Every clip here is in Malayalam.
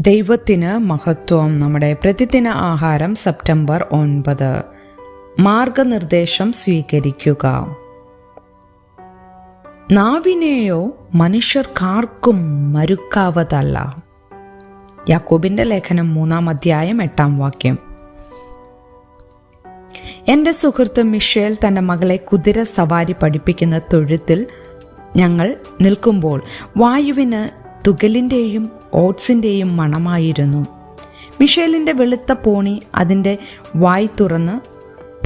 ദൈവത്തിന് മഹത്വം. നമ്മുടെ പ്രതിദിന ആഹാരം സെപ്റ്റംബർ ഒൻപത്. മാർഗനിർദ്ദേശം സ്വീകരിക്കുക. നാവിനെയോ മനുഷ്യർക്കാർക്കും മരുക്കാവതല്ല. യാക്കോബിന്റെ ലേഖനം മൂന്നാം അധ്യായം എട്ടാം വാക്യം. എന്റെ സുഹൃത്ത് മിഷേൽ തന്റെ മകളെ കുതിര സവാരി പഠിപ്പിക്കുന്ന തൊഴുത്തിൽ ഞങ്ങൾ നിൽക്കുമ്പോൾ വായുവിന് തുകലിന്റെയും ഓട്സിന്റെയും മണമായിരുന്നു. മിഷേലിന്റെ വെളുത്ത പോണി അതിന്റെ വായ് തുറന്ന്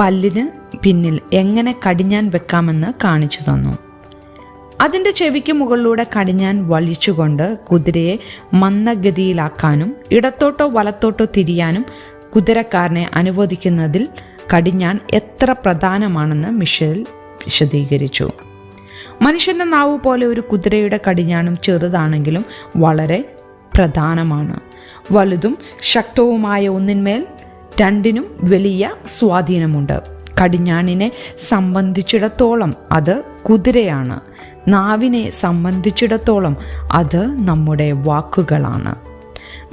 പല്ലിന് പിന്നിൽ എങ്ങനെ കടിഞ്ഞാൻ വെക്കാമെന്ന് കാണിച്ചു തന്നു. അതിന്റെ ചെവിക്ക് മുകളിലൂടെ കടിഞ്ഞാൻ വലിച്ചുകൊണ്ട് കുതിരയെ മന്ദഗതിയിലാക്കാനും ഇടത്തോട്ടോ വലത്തോട്ടോ തിരിയാനും കുതിരക്കാരനെ അനുവദിക്കുന്നതിൽ കടിഞ്ഞാൻ എത്ര പ്രധാനമാണെന്ന് മിഷേൽ വിശദീകരിച്ചു. മനുഷ്യന്റെ നാവ് പോലെ ഒരു കുതിരയുടെ കടിഞ്ഞാണും ചെറുതാണെങ്കിലും വളരെ പ്രധാനമാണ്. വലുതും ശക്തവുമായ ഒന്നിന്മേൽ രണ്ടിനും വലിയ സ്വാധീനമുണ്ട്. കടിഞ്ഞാണിനെ സംബന്ധിച്ചിടത്തോളം അത് കുതിരയാണ്. നാവിനെ സംബന്ധിച്ചിടത്തോളം അത് നമ്മുടെ വാക്കുകളാണ്.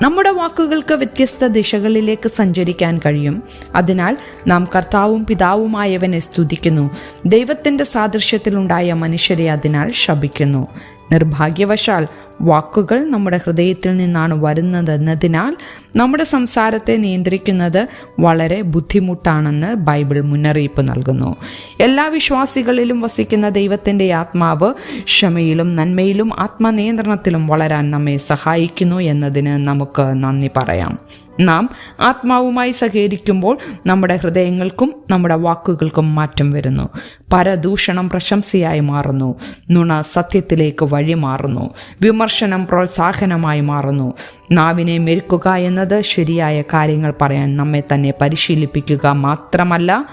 നമ്മുടെ വാക്കുകൾക്ക് വ്യത്യസ്ത ദിശകളിലേക്ക് സഞ്ചരിക്കാൻ കഴിയും. അതിനാൽ നാം കർത്താവും പിതാവുമായവനെ സ്തുതിക്കുന്നു. ദൈവത്തിന്റെ സാദൃശ്യത്തിലുണ്ടായ മനുഷ്യരെ അതിനാൽ ശപിക്കുന്നു. നിർഭാഗ്യവശാൽ വാക്കുകൾ നമ്മുടെ ഹൃദയത്തിൽ നിന്നാണ് വരുന്നതെന്നതിനാൽ നമ്മുടെ സംസാരത്തെ നിയന്ത്രിക്കുന്നത് വളരെ ബുദ്ധിമുട്ടാണെന്ന് ബൈബിൾ മുന്നറിയിപ്പ് നൽകുന്നു. എല്ലാ വിശ്വാസികളിലും വസിക്കുന്ന ദൈവത്തിന്റെ ആത്മാവ് ക്ഷമയിലും നന്മയിലും ആത്മനിയന്ത്രണത്തിലും വളരാൻ നമ്മെ സഹായിക്കുന്നു എന്നതിന് നമുക്ക് നന്ദി പറയാം. നാം ആത്മാവുമായി സഹകരിക്കുമ്പോൾ നമ്മുടെ ഹൃദയങ്ങൾക്കും നമ്മുടെ വാക്കുകൾക്കും മാറ്റം വരുന്നു. പരദൂഷണം പ്രശംസയായി മാറുന്നു. നുണ സത്യത്തിലേക്ക് വഴി മാറുന്നു. വിമർശനം പ്രോത്സാഹനമായി മാറുന്നു. നാവിനെ മെരുക്കുക എന്നത് ശരിയായ കാര്യങ്ങൾ പറയാൻ നമ്മെ തന്നെ പരിശീലിപ്പിക്കുക മാത്രമല്ല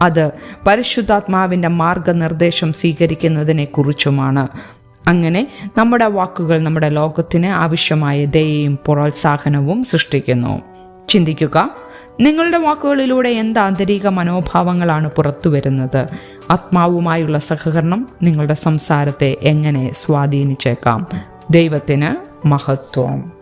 അത് പരിശുദ്ധാത്മാവിന്റെ മാർഗനിർദ്ദേശം സ്വീകരിക്കുന്നതിനെ കുറിച്ചുമാണ്. അങ്ങനെ നമ്മുടെ വാക്കുകൾ നമ്മുടെ ലോകത്തിന് ആവശ്യമായ ദയയും പ്രോത്സാഹനവും സൃഷ്ടിക്കുന്നു. ചിന്തിക്കുക നിങ്ങളുടെ വാക്കുകളിലൂടെ എന്ത് ആന്തരിക മനോഭാവങ്ങളാണ് പുറത്തു വരുന്നത്? ആത്മാവുമായുള്ള സഹകരണം നിങ്ങളുടെ സംസാരത്തെ എങ്ങനെ സ്വാധീനിച്ചേക്കാം? ദൈവത്തിന് മഹത്വം.